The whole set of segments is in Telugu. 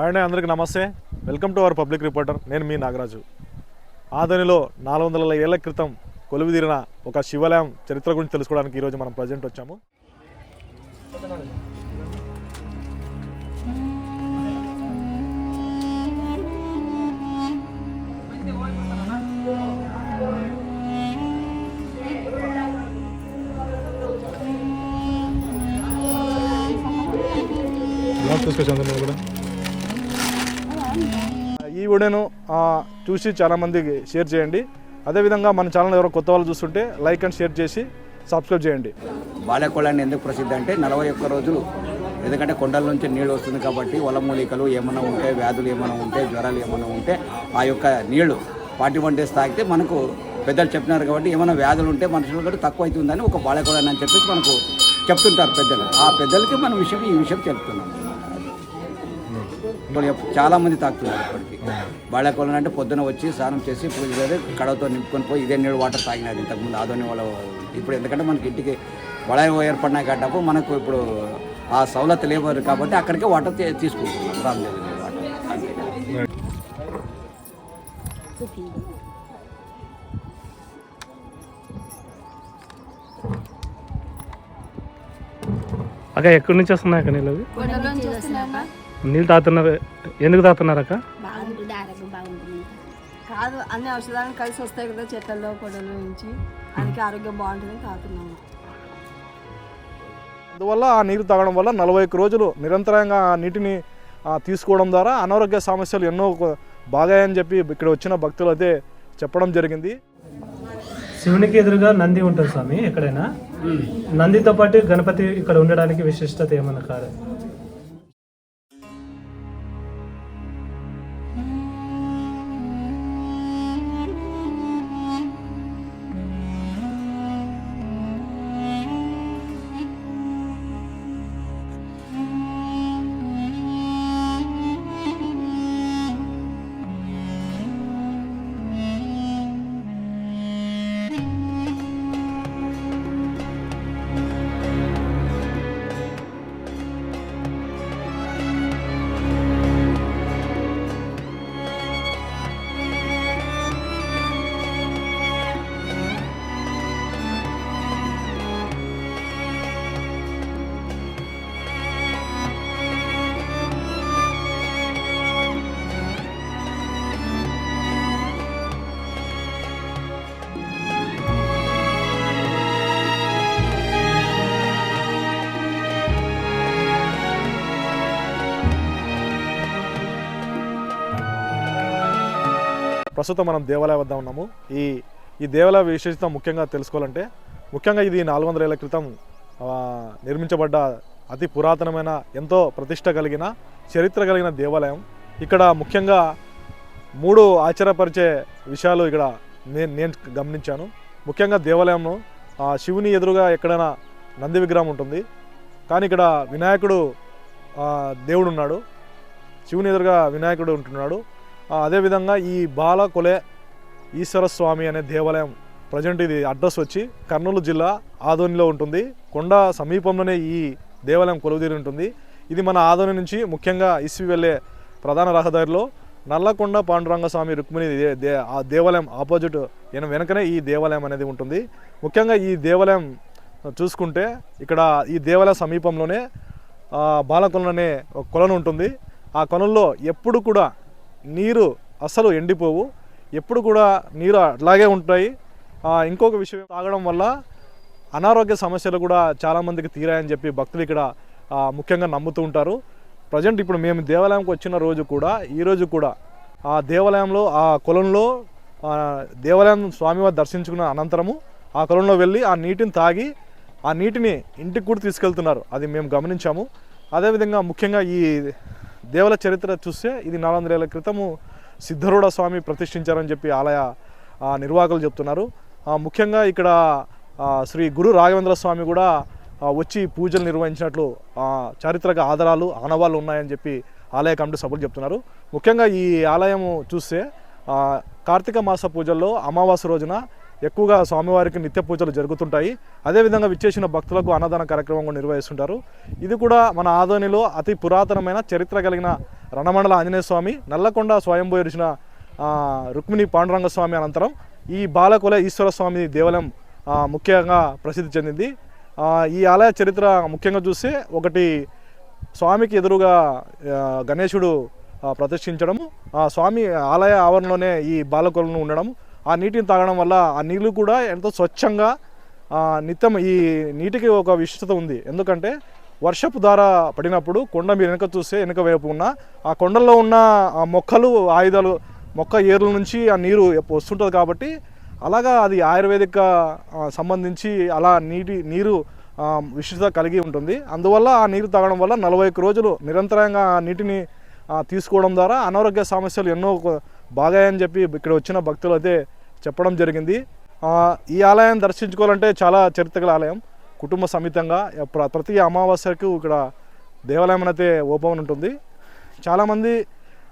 అండి అందరికీ నమస్తే. Welcome to our public reporter. నేను మీ నాగరాజు. ఆదనిలో నాలుగు వందల ఏళ్ళ క్రితం కొలువుదీరిన ఒక శివాలయం చరిత్ర గురించి తెలుసుకోవడానికి ఈరోజు మనం ప్రజెంట్ వచ్చాము. తీసుకొచ్చాను కూడా. ఆ, చూసి చాలామందికి షేర్ చేయండి. అదేవిధంగా మన ఛానల్ ఎవరో కొత్త వాళ్ళు చూస్తుంటే లైక్ అండ్ షేర్ చేసి సబ్స్క్రైబ్ చేయండి. బాలకోళాన్ని ఎందుకు ప్రసిద్ధి అంటే నలభై ఒక్క రోజులు ఎందుకంటే కొండల నుంచి నీళ్ళు వస్తుంది కాబట్టి వలమూలికలు ఏమైనా ఉంటే వ్యాధులు ఏమైనా ఉంటే జ్వరాలు ఏమైనా ఉంటే ఆ యొక్క నీళ్ళు పాటి వంటేసి తాగితే మనకు పెద్దలు చెప్పినారు కాబట్టి ఏమైనా వ్యాధులు ఉంటే మనుషులు కూడా తక్కువ అవుతుందని ఒక బాలకోళాన్ని అని చెప్పేసి మనకు చెప్తుంటారు పెద్దలు. ఆ పెద్దలకి మన విషయం ఈ విషయం చెప్తున్నాం. ఇప్పుడు ఎప్- చాలా మంది తాగుతున్నారు ఇప్పటికి. బాళకోళం అంటే పొద్దున వచ్చి స్నానం చేసి పూజ చేసి కడవతో నింపుకొని పోయి ఇదే నీళ్ళు వాటర్ తాగినారు ఇంతకుముందు ఆదోని వాళ్ళ ఇప్పుడు ఎందుకంటే మనకి ఇంటికి బళాయి ఏర్పడినాయి కాబట్టి మనకు ఇప్పుడు ఆ సౌలత్ లేవు కాబట్టి అక్కడికే వాటర్ తీసుకుంటున్నాం. రామదేవి వాటర్. అంతే అక్క ఎక్కడి నుంచి వస్తున్నాయి అక్క నీళ్ళు నీళ్ళు తాగుతున్నారు ఎందుకు తాగుతున్నారు అక్క బాగుంటుంది ఆరోగ్యం బాగుంటుంది కాదు అన్ని ఔషధాలను కలిసి వస్తాయి కదా చెట్లలో పొడల నుంచి. అందుకే ఆరోగ్యం బాగుంటుంది తాగుతున్నాము. అందువల్ల ఆ నీరు తాగడం వల్ల నలభై ఒక్క రోజులు నిరంతరంగా ఆ నీటిని తీసుకోవడం ద్వారా అనారోగ్య సమస్యలు ఎన్నో బాగాయని చెప్పి ఇక్కడ వచ్చిన భక్తులు అయితే చెప్పడం జరిగింది. శివునికి ఎదురుగా నంది ఉంటుంది స్వామి ఎక్కడైనా. నందితో పాటు గణపతి ఇక్కడ ఉండడానికి విశిష్టత ఏమన్నా కాదు? ప్రస్తుతం మనం దేవాలయం వద్ద ఉన్నాము. ఈ ఈ దేవాలయ విశేషత ముఖ్యంగా తెలుసుకోవాలంటే ముఖ్యంగా ఇది నాలుగు వందల ఏళ్ళ క్రితం నిర్మించబడ్డ అతి పురాతనమైన ఎంతో ప్రతిష్ట కలిగిన చరిత్ర కలిగిన దేవాలయం. ఇక్కడ ముఖ్యంగా మూడు ఆశ్చర్యపరిచే విషయాలు ఇక్కడ నేను నేను గమనించాను. ముఖ్యంగా దేవాలయంలో శివుని ఎదురుగా ఎక్కడైనా నంది విగ్రహం ఉంటుంది. కానీ ఇక్కడ వినాయకుడు దేవుడు ఉన్నాడు శివుని ఎదురుగా వినాయకుడు ఉంటున్నాడు. అదేవిధంగా ఈ బాలకొలే ఈశ్వరస్వామి ఈశ్వర స్వామి అనే దేవాలయం ప్రజెంట్ ఇది అడ్రస్ వచ్చి కర్నూలు జిల్లా ఆదోనిలో ఉంటుంది. కొండ సమీపంలోనే ఈ దేవాలయం కొలువుదీరి ఉంటుంది. ఇది మన ఆదోని నుంచి ముఖ్యంగా ఇస్వి వెళ్ళే ప్రధాన రహదారిలో నల్లకొండ పాండురంగ స్వామి రుక్మిణి దే- ఆ దేవాలయం ఆపోజిట్ ఈయన వెనకనే ఈ దేవాలయం అనేది ఉంటుంది. ముఖ్యంగా ఈ దేవాలయం చూసుకుంటే ఇక్కడ ఈ దేవాలయ సమీపంలోనే ఆ, బాలకొలను అనే ఒక కొలను ఉంటుంది. ఆ కొలంలో ఎప్పుడు కూడా నీరు అస్సలు ఎండిపోవు. ఎప్పుడు కూడా నీరు అట్లాగే ఉంటాయి. ఇంకొక విషయం తాగడం వల్ల అనారోగ్య సమస్యలు కూడా చాలామందికి తీరాయని చెప్పి భక్తులు ఇక్కడ ముఖ్యంగా నమ్ముతూ ఉంటారు. ప్రజెంట్ ఇప్పుడు మేము దేవాలయంకి వచ్చిన రోజు కూడా ఈరోజు కూడా ఆ దేవాలయంలో ఆ కొలంలో దేవాలయం స్వామివారి దర్శించుకున్న అనంతరము ఆ కొలంలో వెళ్ళి ఆ నీటిని తాగి ఆ నీటిని ఇంటికి కూడా తీసుకెళ్తున్నారు. అది మేము గమనించాము. అదేవిధంగా ముఖ్యంగా ఈ దేవుల చరిత్ర చూస్తే ఇది నాలుగొందల ఏళ్ళ క్రితము సిద్ధరూఢ స్వామి ప్రతిష్ఠించారని చెప్పి ఆలయ నిర్వాహకులు చెప్తున్నారు. ముఖ్యంగా ఇక్కడ శ్రీ గురు రాఘవేంద్ర స్వామి కూడా వచ్చి పూజలు నిర్వహించినట్లు చారిత్రక ఆధారాలు ఆనవాళ్ళు ఉన్నాయని చెప్పి ఆలయ కమిటీ సభ్యులు చెప్తున్నారు. ముఖ్యంగా ఈ ఆలయం చూస్తే కార్తీక మాస పూజల్లో అమావాస్య రోజున ఎక్కువగా స్వామివారికి నిత్య పూజలు జరుగుతుంటాయి. అదేవిధంగా విచ్చేసిన భక్తులకు అన్నదాన కార్యక్రమం కూడా నిర్వహిస్తుంటారు. ఇది కూడా మన ఆదోనిలో అతి పురాతనమైన చరిత్ర కలిగిన రణమండల ఆంజనేయ స్వామి నల్లకొండ స్వయంభూ ఎరిచిన రుక్మిణి పాండురంగ స్వామి అనంతరం ఈ బాలకుల ఈశ్వర స్వామి దేవాలయం ముఖ్యంగా ప్రసిద్ధి చెందింది. ఈ ఆలయ చరిత్ర ముఖ్యంగా చూస్తే ఒకటి స్వామికి ఎదురుగా గణేశుడు ప్రతిష్ఠించడము ఆ స్వామి ఆలయ ఆవరణలోనే ఈ బాలకులను ఉండడం ఆ నీటిని తాగడం వల్ల ఆ నీళ్ళు కూడా ఎంతో స్వచ్ఛంగా నిత్యం ఈ నీటికి ఒక విశిష్టత ఉంది. ఎందుకంటే వర్షపు ధార పడినప్పుడు కొండ మీరు వెనక చూస్తే వెనక వైపు ఉన్న ఆ కొండల్లో ఉన్న ఆ మొక్కలు ఆయుధాలు మొక్క ఏర్ల నుంచి ఆ నీరు వస్తుంటుంది కాబట్టి అలాగా అది ఆయుర్వేదిక సంబంధించి అలా నీటి నీరు విశిష్టత కలిగి ఉంటుంది. అందువల్ల ఆ నీరు తాగడం వల్ల నలభై ఒక్క రోజులు నిరంతరంగా నీటిని తీసుకోవడం ద్వారా అనారోగ్య సమస్యలు ఎన్నో బాగాయని చెప్పి ఇక్కడ వచ్చిన భక్తులు అయితే చెప్పడం జరిగింది. ఆ, ఈ ఆలయం దర్శించుకోవాలంటే చాలా చరిత్ర గల ఆలయం. కుటుంబ సమేతంగా ప్ర- ప్రతి అమావాస్యకు ఇక్కడ దేవాలయం అయితే ఓపెన్ ఉంటుంది. చాలామంది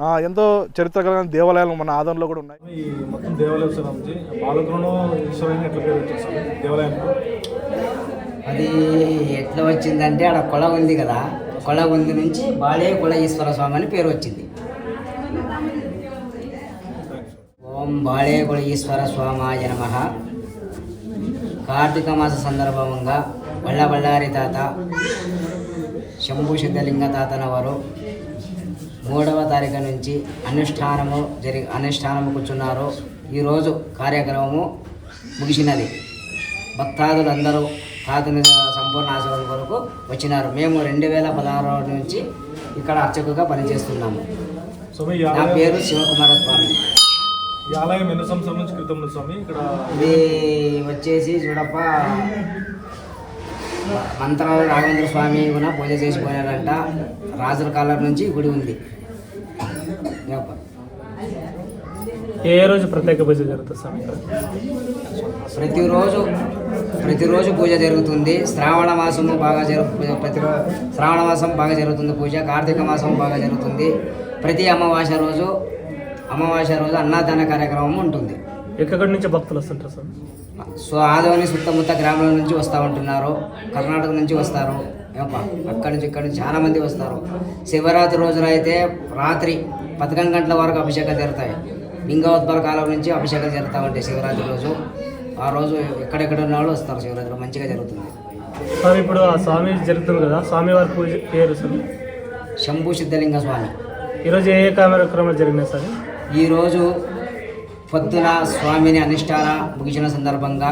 ఆ, ఎంతో చరిత్ర కలిగిన దేవాలయాలు మన ఆదంలో కూడా ఉన్నాయి. ఈ మొత్తం దేవాలయం సంబంధించి బాలకులను ఈశ్వరుని ఎట్లా పేరు దేవాలయానికి అది ఎట్లా వచ్చిందంటే ఆడ కొల ఉంది కదా. కొల ఉంది నుంచి బాలే కుల ఈశ్వర స్వామి అని పేరు వచ్చింది. ఓం బాళే కుల ఈశ్వర స్వామాయ నమ. కార్తీక మాస సందర్భంగా బళ్ళబళ్ళారి తాత శంభు సిద్ధలింగ తాతనవారు మూడవ తారీఖు నుంచి అనుష్ఠానము జరి అనుష్ఠానము కూర్చున్నారు. ఈరోజు కార్యక్రమము ముగిసినది. భక్తాదులందరూ తాతని సంపూర్ణ ఆశీర్వాదం కొరకు వచ్చినారు. మేము రెండు వేల పదహారు నుంచి ఇక్కడ అర్చకుగా పనిచేస్తున్నాము. నా పేరు శివకుమార స్వామి. ఈ ఆలయం ఎన్ని సంవత్సరాల నుంచి క్రితం ఉంది స్వామి? ఇక్కడ ఇది వచ్చేసి చూడప్ప మంత్రాల రాఘవేంద్ర స్వామి కూడా పూజ చేసిపోయినారంట రాజుల కాలం నుంచి గుడి ఉంది. ఏ రోజు ప్రత్యేక పూజ జరుగుతుంది స్వామి ప్రతిరోజు ప్రతిరోజు పూజ జరుగుతుంది. శ్రావణ మాసము బాగా జరుగు ప్రతిరోజు శ్రావణ మాసం బాగా జరుగుతుంది పూజ. కార్తీక మాసం బాగా జరుగుతుంది. ప్రతి అమావాస్య రోజు అమావాస్య రోజు అన్నదాన కార్యక్రమం ఉంటుంది. ఎక్కడి నుంచి భక్తులు వస్తుంటారు స్వామి సో ఆదోని సుత్తముత్త గ్రామాల నుంచి వస్తూ ఉంటున్నారు. కర్ణాటక నుంచి వస్తారు. అక్కడి నుంచి ఇక్కడి నుంచి చాలా మంది వస్తారు. శివరాత్రి రోజున అయితే రాత్రి పదకొండు గంటల వరకు అభిషేకాలు జరుగుతాయి. లింగోద్భవ కాలం నుంచి అభిషేకాలు జరుగుతూ ఉంటాయి శివరాత్రి రోజు. ఆ రోజు ఎక్కడెక్కడ ఉన్న వాళ్ళు వస్తారు శివరాత్రి మంచిగా జరుగుతుంది. స్వామి ఇప్పుడు ఆ స్వామి జరుగుతుంది కదా స్వామి వారి పూజ పేరు స్వామి శంభు సిద్ధలింగ స్వామి. ఈరోజు ఏ ఏ కార్యక్రమాలు జరిగినాయి స్వామి ఈరోజు పొద్దున స్వామిని అనుష్ఠాన ముగిసిన సందర్భంగా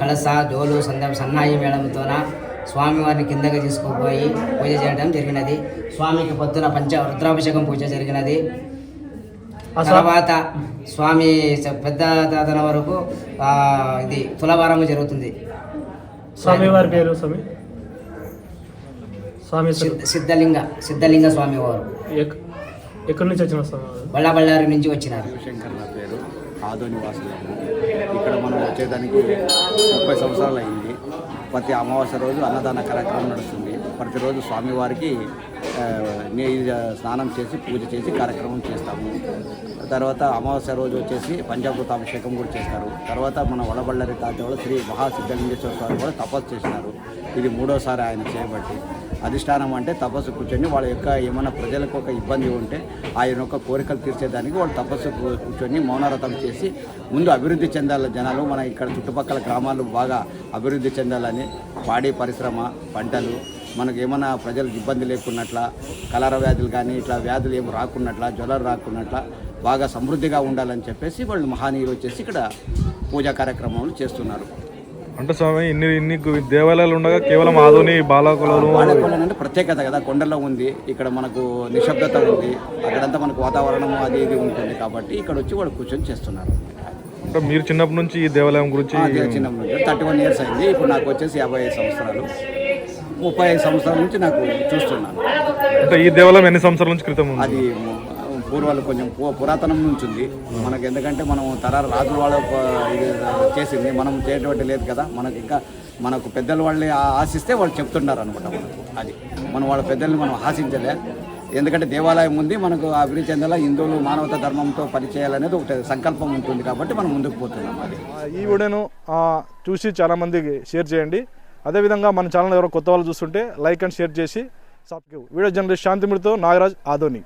కలస జోలు సందర్భ సన్నాయి మేళంతోన స్వామివారిని కిందకి తీసుకుపోయి పూజ చేయడం జరిగినది. స్వామికి పొద్దున పంచ రుద్రాభిషేకం పూజ జరిగినది. తర్వాత స్వామి పెద్ద తాతన వరకు ఇది తులభారము జరుగుతుంది. స్వామి వారి పేరు స్వామి? స్వామి సిద్ధలింగ సిద్ధలింగ స్వామి వారు ఎక్- ఎక్కడి నుంచి వచ్చిన? బళ్ళబళ్ళారి నుంచి వచ్చినారు. శివశంకర్ నా పేరు. ఆదోని వాసులము ఇక్కడ మనం వచ్చేదానికి ముప్పై సంవత్సరాలు అయింది ప్రతి అమావాస్య రోజు అన్నదాన కార్యక్రమం నడుస్తుంది. ప్రతిరోజు స్వామివారికి స్నానం చేసి పూజ చేసి కార్యక్రమం చేస్తాము. తర్వాత అమావాస్య రోజు వచ్చేసి పంచామృత అభిషేకం కూడా చేస్తారు. తర్వాత మన వడబళ్ళరి తాతవాళ్ళు శ్రీ మహాసిద్ధలింగేశ్వర స్వామి కూడా తపస్సు చేసినారు. ఇది మూడోసారి ఆయన చేయబట్టి. అధిష్టానం అంటే తపస్సు కూర్చొని వాళ్ళ యొక్క ఏమైనా ప్రజలకు ఒక ఇబ్బంది ఉంటే ఆయన యొక్క కోరికలు తీర్చేదానికి వాళ్ళు తపస్సు కూర్చొని మౌనరథం చేసి ముందు అభివృద్ధి చెందాల జనాలు మన ఇక్కడ చుట్టుపక్కల గ్రామాలు బాగా అభివృద్ధి చెందాలని పాడి పరిశ్రమ పంటలు మనకు ఏమైనా ప్రజలకు ఇబ్బంది లేకున్నట్ల కలర వ్యాధులు కానీ ఇట్లా వ్యాధులు ఏమి రాకున్నట్ల జ్వరాలు రాకున్నట్ల బాగా సమృద్ధిగా ఉండాలని చెప్పేసి వాళ్ళు మహానీయులు వచ్చేసి ఇక్కడ పూజా కార్యక్రమాలు చేస్తున్నారు. అంటే స్వామి ఇన్ని ఇన్ని దేవాలయాలు ఉండగా కేవలం ఆదోని బాలకులను బాలకొండ అంటే ప్రత్యేకత కదా కొండలో ఉంది ఇక్కడ మనకు నిశ్శబ్దత ఉంది అక్కడంతా మనకు వాతావరణం అది ఇది ఉంటుంది కాబట్టి ఇక్కడ వచ్చి వాళ్ళు కూర్చొని చేస్తున్నారు. అంటే మీరు చిన్నప్పటి నుంచి ఈ దేవాలయం గురించి చిన్న థర్టీ వన్ ఇయర్స్ అయింది ఇప్పుడు నాకు వచ్చేసి యాభై ఐదు సంవత్సరాలు. ముప్పై ఐదు సంవత్సరాల నుంచి నాకు చూస్తున్నాను. అంటే ఈ దేవాలయం ఎన్ని సంవత్సరాల నుంచి క్రితం అది పూర్వాలు కొంచెం పురాతనం నుంచి ఉంది. మనకు ఎందుకంటే మనం తరాల రాజుల వాళ్ళ చేసింది. మనం చేయటువంటి లేదు కదా. మనకి ఇంకా మనకు పెద్దల వాళ్ళని ఆశిస్తే వాళ్ళు చెప్తున్నారు అనమాట మనకు. అది. మనం వాళ్ళ పెద్దల్ని మనం ఆశించలే. ఎందుకంటే దేవాలయం ఉంది. మనకు అభివృద్ధి చెందేలా హిందువులు మానవత ధర్మంతో పనిచేయాలనేది ఒకటి సంకల్పం ఉంటుంది కాబట్టి మనం ముందుకు పోతున్నాం అది. ఈ వీడియోను చూసి చాలామందికి షేర్ చేయండి. అదేవిధంగా మన ఛానల్ ఎవరో కొత్త వాళ్ళు చూస్తుంటే లైక్ అండ్ షేర్ చేసి సబ్స్క్రైబ్. వీడియో జర్నలిస్ట్ శాంతిమిడితో నాగరాజ్ ఆధోని